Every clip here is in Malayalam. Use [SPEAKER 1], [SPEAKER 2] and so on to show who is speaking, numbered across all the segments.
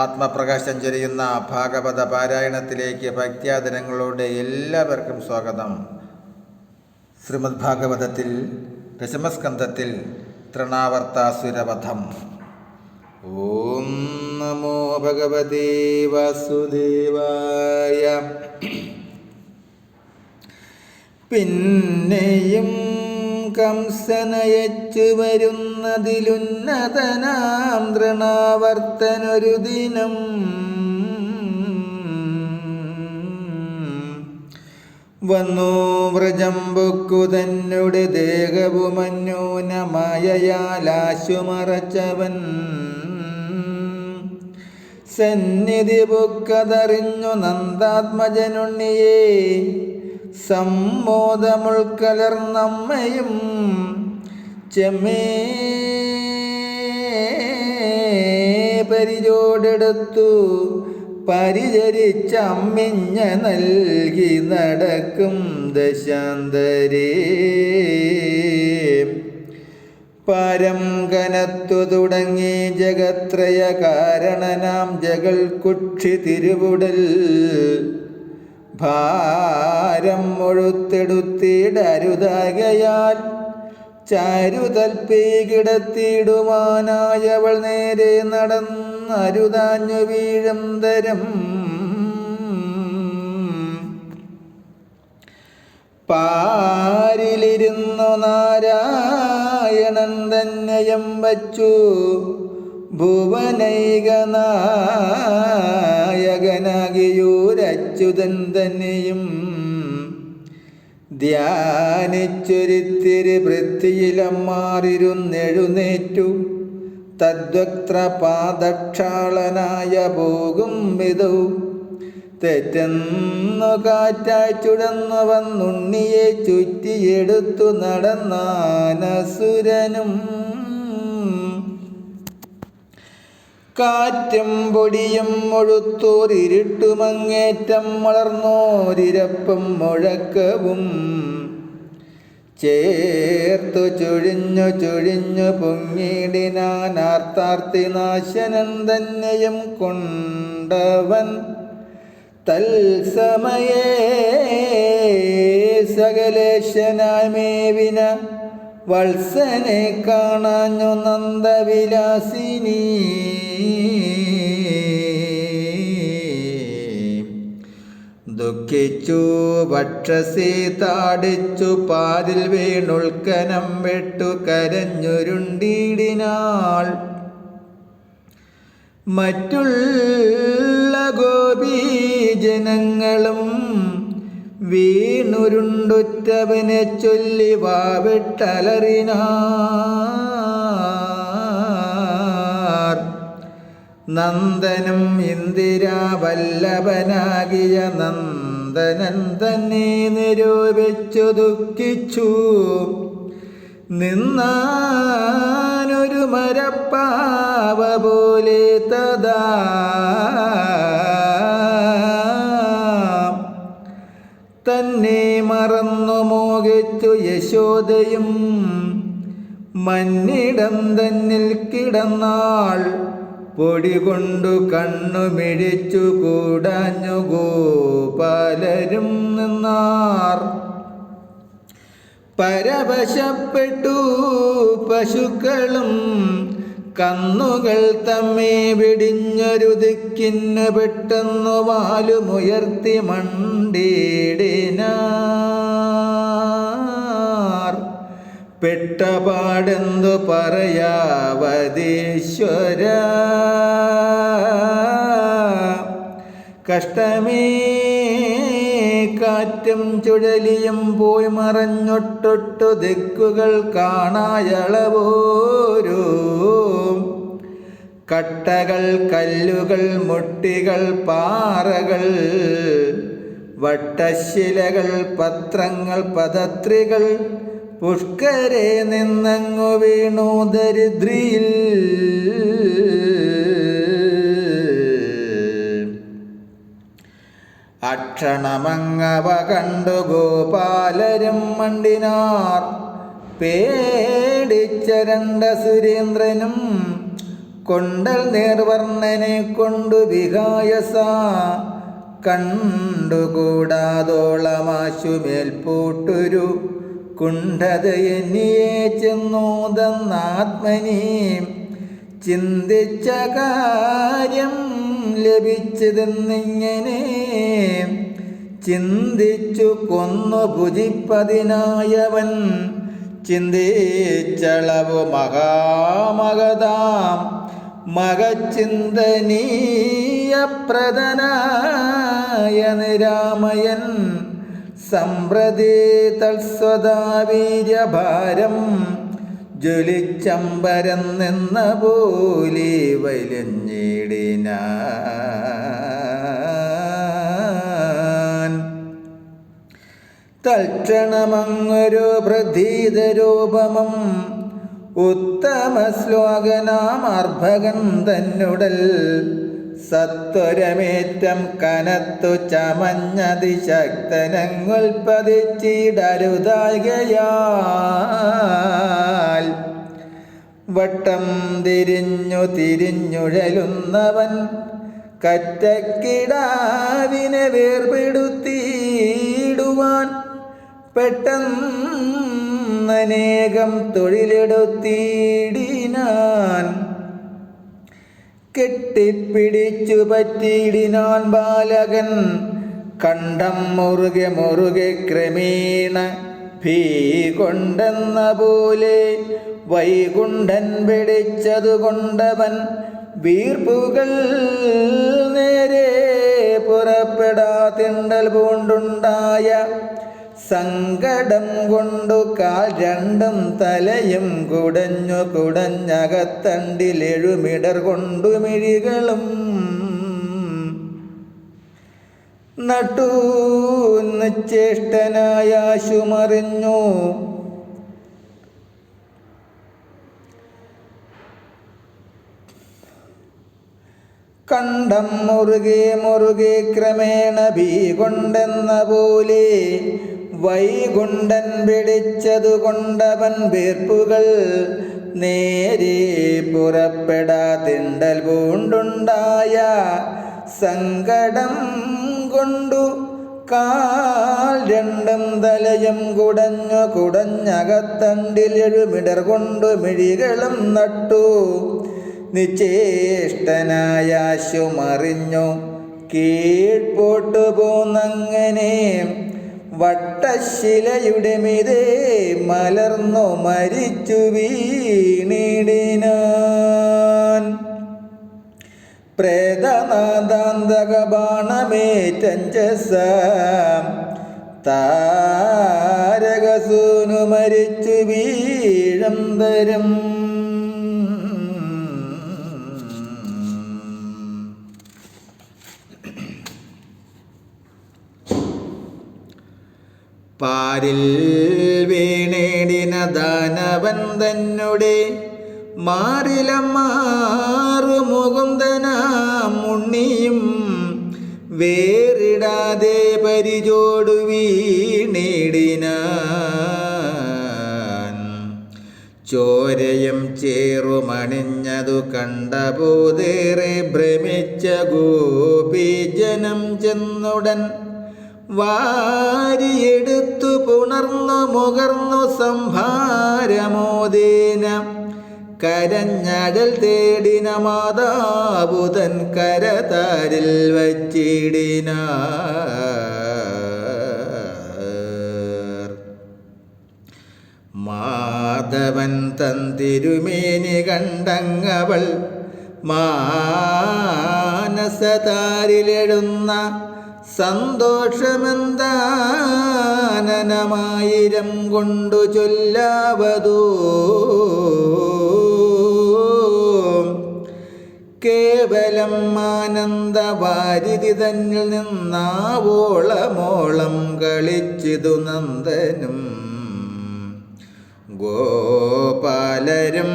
[SPEAKER 1] ആത്മപ്രകാശം ചൊരിയുന്ന ഭാഗവത പാരായണത്തിലേക്ക് ഭക്ത്യാദിനങ്ങളോടെ എല്ലാവർക്കും സ്വാഗതം. ശ്രീമദ് ഭാഗവതത്തിൽ ദശമസ്കന്ധത്തിൽ തൃണാവർത്താസുരവധം ഓം നമോ ഭഗവതേ വാസുദേവായ. പിന്നെയും കംസനയച്ചു വരുന്നതിലുന്നതനാം തൃണാവർത്തനൊരു ദിനം വന്നു വ്രജംബുക്കു തന്നെ ദേഹവുമന്യൂനമായയാലാശുമറച്ചവൻ. സന്നിധി ബുക്കതറിഞ്ഞു നന്ദാത്മജനുണ്ണിയെ സമ്മോദമുൾക്കലർന്നമ്മയും ചെമ്മേ പരിചോടെടുത്തു. പരിചരിച്ചമ്മിഞ്ഞ നൽകി നടക്കും ദശാന്തരേ. പരം കനത്തു തുടങ്ങി ജഗത്രയ കാരണനാം ജഗൽകുക്ഷി കുക്ഷി തിരുവുടൽ. ഭാരം മുഴുത്തെടുത്തിടരുതകയാൽ ചാരുതൽപ്പി കിടത്തിയിടുവാനായവൾ നേരെ നടന്നരുതാഞ്ഞു വീഴും തരം. പാരിലിരുന്നു നാരായണൻ തന്നെയും വച്ചു. ഭുവനൈകനായകനാകിയൂരച്യുതൻ തന്നെയും ധ്യാനിച്ചൊരിത്തിരി വൃത്തിയിലമ്മാറിരുന്നെഴുന്നേറ്റു തദ്വക്ത്ര പാദക്ഷാളനായ പോകും വിധു തെറ്റെന്നു കാറ്റായി ചുടന്നു വന്നുണ്ണിയെ ചുറ്റിയെടുത്തു നടന്നാനസുരനും കാറ്റും പൊടിയും മുഴുത്തോരിട്ടുമങ്ങേറ്റം വളർന്നോരിരപ്പം മുഴക്കവും. ചേർത്തു ചുഴിഞ്ഞു ചുഴിഞ്ഞു പൊങ്ങിടിനാൻ ആർത്താർത്തി നാശനം തന്നെയും കൊണ്ടവൻ. തൽസമയേ സകലേശനായി മേവിന വത്സനെ കാണാഞ്ഞു നന്ദവിലാസിനി. ദുഃഖിച്ചു ഭക്ഷസി താടിച്ചു പാതിൽ വീണുൾക്കനം വെട്ടു കരഞ്ഞുരുണ്ടിടിനാൾ. മറ്റുള്ള ഗോപീജനങ്ങളും വീണുരുണ്ടുറ്റവനെ ചൊല്ലി വാവിട്ടലറിനാർ നന്ദനും ഇന്ദിരാവല്ലഭനാകിയ നന്ദനൻ തന്നെ നിരൂപിച്ചു ദുഃഖിച്ചു. നിന്നാനൊരു മരപ്പാവ പോലെ തഥാ തന്നെ മറന്നു മോഹിച്ചു യശോദയും. മഞ്ഞിടം തന്നിൽ കിടന്നാൾ പൊടി കൊണ്ടു കണ്ണു മിഴിച്ചു കൂടാഞ്ഞു ഗോപാലരും നിന്നാർ. പരവശപ്പെട്ടു പശുക്കളും കന്നുകൾ തമ്മെ വിടിഞ്ഞൊരു ദിക്കിന്ന് പെട്ടെന്നു വാലുമുയർത്തി മണ്ടേടിനാർ. പെട്ടപാടെന്തു പറയാവതീശ്വര. കഷ്ടമേ കാറ്റും ചുഴലിയും പോയി മറഞ്ഞൊട്ടൊട്ടു ദിക്കുകൾ കാണായളവോരോ. കട്ടകൾ കല്ലുകൾ മുട്ടികൾ പാറകൾ വട്ടശിലകൾ പത്രങ്ങൾ പദത്രികൾ പുഷ്കരെ നിന്നങ്ങു വീണു ദരിദ്രിയിൽ. അക്ഷണമങ്ങവ കണ്ടു ഗോപാലരും മണ്ടിനാർ. പേടിച്ച രണ്ട സുരേന്ദ്രനും കൊണ്ടൽ നേർവർണനെ കൊണ്ടു വിഹായസ. കണ്ടുകൂടാതോളമാശുമേൽപൂട്ടൊരു കുണ്ഠത എന്നിയെ ചെന്നോതെന്നാത്മനി. ചിന്തിച്ച കാര്യം ലഭിച്ചതെന്നിങ്ങനെ ചിന്തിച്ചു കൊന്നു ഭുജിപ്പതിനായവൻ. ചിന്തിച്ചളവ് മഹാമഗതാം മകചിന്തനീയപ്രദനായ നിരാമയൻ. സമ്പ്രതി തത്സ്വതാവീര്യഭാരം നിന്ന പോലെ വലഞ്ഞിടിന തൽക്ഷണമങ്ങൊരു പ്രതീതരൂപമം ഉത്തമ ശ്ലോകനാം അർഭകൻ തന്നുടൽ സത്വരമേറ്റം കനത്തു ചമഞ്ഞതിശക്തനങ്ങുൽപ്പതിച്ചിടരുതാകയാൽ വട്ടം തിരിഞ്ഞു തിരിഞ്ഞുഴലുന്നവൻ കറ്റക്കിടാവിനെ വേർപെടുത്തിയിടുവാൻ പെട്ടെന്നനേകം തൊഴിലെടുത്തിടിനാൻ കെട്ടിപ്പിടിച്ചു പറ്റിയിടിനാൻ ബാലകൻ. കണ്ടം മുറുകെ മുറുകെ ക്രമേണ ഭീ കൊണ്ടെന്ന പോലെ വൈകുണ്ഠൻ പിടിച്ചതുകൊണ്ടവൻ വീർപ്പുകൾ നേരെ പുറപ്പെടാതിണ്ടൽ പൂണ്ടുണ്ടായ സങ്കടം കൊണ്ടു കാൽ രണ്ടും തലയും കുടഞ്ഞു കുടഞ്ഞകത്തണ്ടിലെഴുമിടർ കൊണ്ടു മിഴികളും. നട്ടൂന്ന് ചേഷ്ടനായ കണ്ടം മുറുകെ മുറുകെ ക്രമേണ ബീ കൊണ്ടെന്ന പോലെ വൈകുണ്ഠൻ പിടിച്ചതുകൊണ്ടവൻ വീർപ്പുകൾ നേരെ പുറപ്പെടാതിണ്ടൽ പൂണ്ടുണ്ടായ സങ്കടം കൊണ്ടു കാൽ രണ്ടും തലയും കുടഞ്ഞു കുടഞ്ഞകത്തണ്ടിൽ എഴുമിടർ കൊണ്ടു മിഴികളും നട്ടു. നിശ്ചേഷ്ടനായ ശുമറിഞ്ഞു കീഴ്പോട്ടു പോന്നങ്ങനെ വട്ടശിലയുടെ മീതേ മലർന്നു മരിച്ചു വീണിടിനാൻ. പ്രേതനാദാന്തക ബാണമേറ്റഞ്ചസ താരകസൂനു മരിച്ചു വീഴം തരും പാരിൽ വീണേടിന ദാനവൻ തന്നെ മാറിലമാറു മുകുന്ദനാം ഉണ്ണിയും വേറിടാതെ പരിചോടു വീണേടിന ചോരയും ചേറുമണിഞ്ഞതു കണ്ടപോതേറെ ഭ്രമിച്ച ഗോപീജനം ചെന്നുടൻ വാരിയെടുത്തു പുണർന്നു മുകർന്നു സംഭാരമോദേന കരഞ്ഞടൽ തേടിന മാതാബുതൻ കരതാരിൽ വച്ചിടിന. മാധവൻ തൻ തിരുമേനി കണ്ടങ്ങവൾ മാനസതാരിലെഴുന്ന സന്തോഷമെന്താനനമായിരം കൊണ്ടു ചൊല്ലാവതോ? കേവലം ആനന്ദ വാരിതി തന്നിൽ നിന്നാവോളമോളം കളിച്ചിതു നന്ദനും. ഗോപാലരും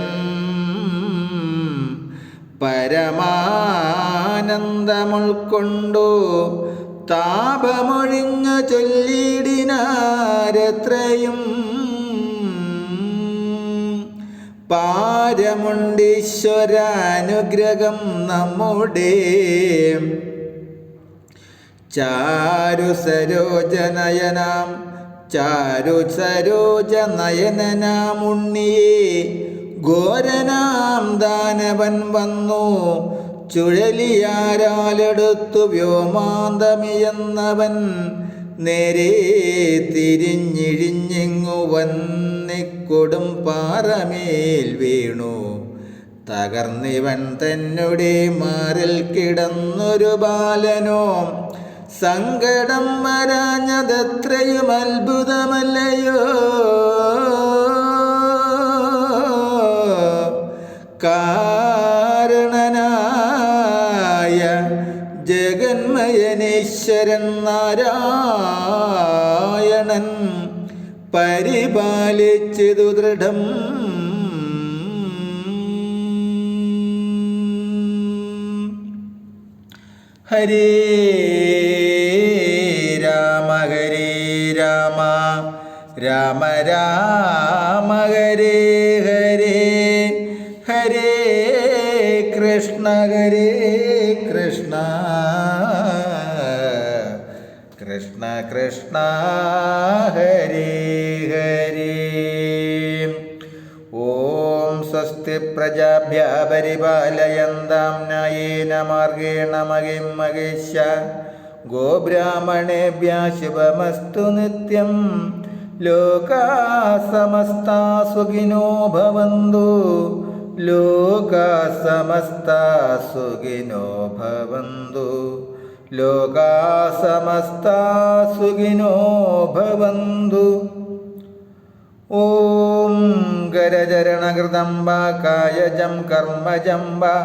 [SPEAKER 1] പരമാനന്ദമുൾക്കൊണ്ടു താപമൊഴിഞ്ഞ ചൊല്ലിടിനാരത്രയും പാരമുണ്ടീശ്വരാനുഗ്രഹം നമ്മുടെ ചാരു സരോജനയനാം ചാരു സരോജനയനാം ഉണ്ണിയെ ഘോരനാം ദാനവൻ വന്നു ചുഴലിയാരാലെടുത്തു വ്യോമാന്തമിയെന്നവൻ നേരെ തിരിഞ്ഞിഴിഞ്ഞിങ്ങു വന്നിക്കൊടും പാറമേൽ വീണു. തകർന്നിവൻ തന്നെ മാറിൽ കിടന്നൊരു ബാലനോ. സങ്കടം വരാഞ്ഞതത്രയും അത്ഭുതമല്ലയോ. ജഗന്മയനീശ്വരൻ നാരായണൻ പരിപാലിച്ചതു ദൃഢം. ഹരേ രാമ ഹരേ രാമ രാമ രാമ ഹരേ ഹരേ ഹരേ കൃഷ്ണ ഹരേ കൃഷ്ണ ഹരി ഹരേ. ഓം സ്വസ്തി പ്രജാഭ്യ പരിപാലയന്താം ന്യായേന മാർഗേണ മഹിം മഹേശ ഗോബ്രാഹ്മണേഭ്യ ശുഭമസ്തു നിത്യം. ലോകാ സമസ്താ സുഖിനോ ഭവന്തു. ലോകാ സമസ്താ സുഖിനോ ഭവന്തു. ലോകാ സമസ്താ സുഖിനോ ഭവന്തു. ഓം ഗരചരണകൃതം വാ കായജം കർമ്മജം വാ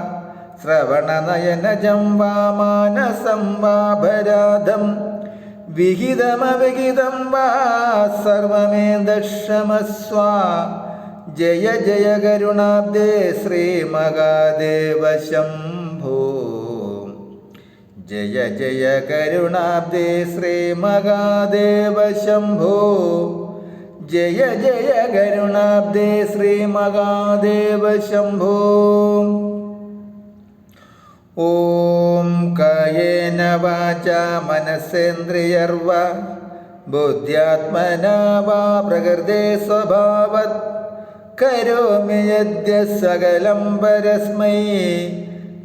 [SPEAKER 1] ശ്രവണനയനജം വാ മാനസം വാ ഭരാധം. വിഹിതമവിഹിതം വാ സർവമേ ദക്ഷമസ്വ. ജയ ജയ കരുണാബ്ദേ ശ്രീമഹാദേവ ജയ ജയ കരുണാബ്ദേ ശ്രീമഹാദേവ ശംഭോ. ജയ ജയ കരുണാബ്ദേ ശ്രീ മഹാദേവ ശംഭോ. ഓം കായേന വാച മനസ്സേന്ദ്രിയർവ ബുദ്ധ്യാത്മന വാ പ്രകൃതേ സ്വഭാവത്. കരോമി യദ്യ സകലം പരസ്മൈ.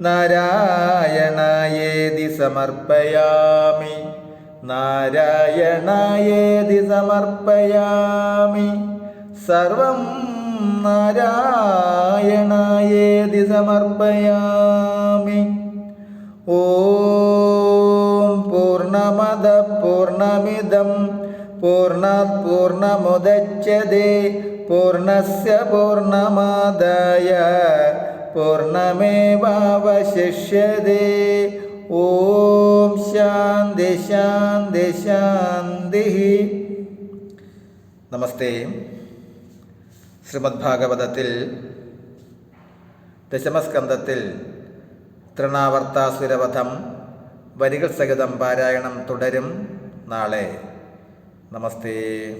[SPEAKER 1] നാരായണായേതി സമർപ്പയാമി. നാരായണായേതി സമർപ്പയാമി. സർവം നാരായണായേതി സമർപ്പയാമി. ഓം പൂർണമദ പൂർണമിതം. പൂർണാത് പൂർണമുദച്യത്തെ പൂർണസ്യ പൂർണമാദായ പൂർണമേവാവശിഷ്യത്തെ ഓം ശാന്തി ശാന്തി ശാന്തി. നമസ്തേ. ശ്രീമദ് ഭാഗവതത്തിൽ ദശമസ്കന്ധത്തിൽ തൃണാവർത്താസുരവധം വരികൾ സഹിതം പാരായണം തുടരും നാളെ. നമസ്തേ.